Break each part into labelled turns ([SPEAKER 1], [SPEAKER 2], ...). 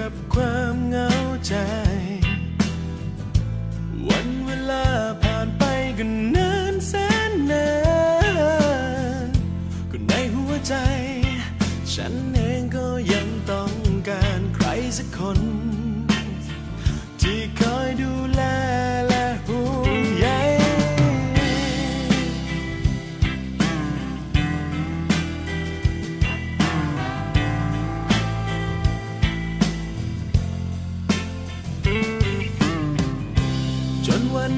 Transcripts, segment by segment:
[SPEAKER 1] กับความเหงาใจ วันเวลาผ่านไปกันนานแสนนานก็ในหัวใจ ฉันเอง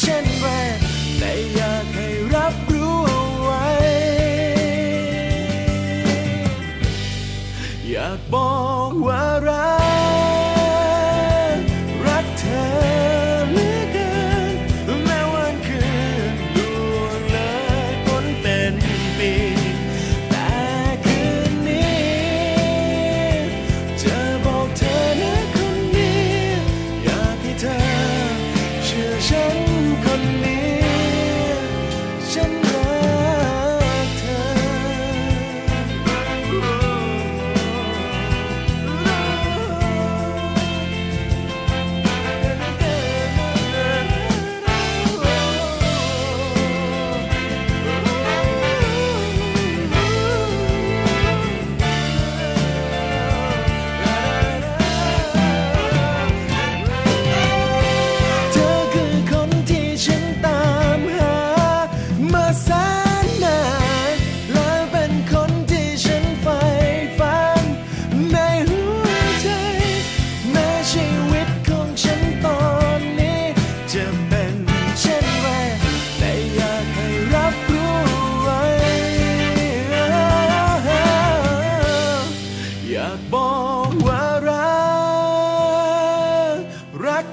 [SPEAKER 1] เช่นไรแต่อยากให้รับรู้เอาไว้ อยากบอกว่ารัก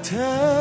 [SPEAKER 1] เธอ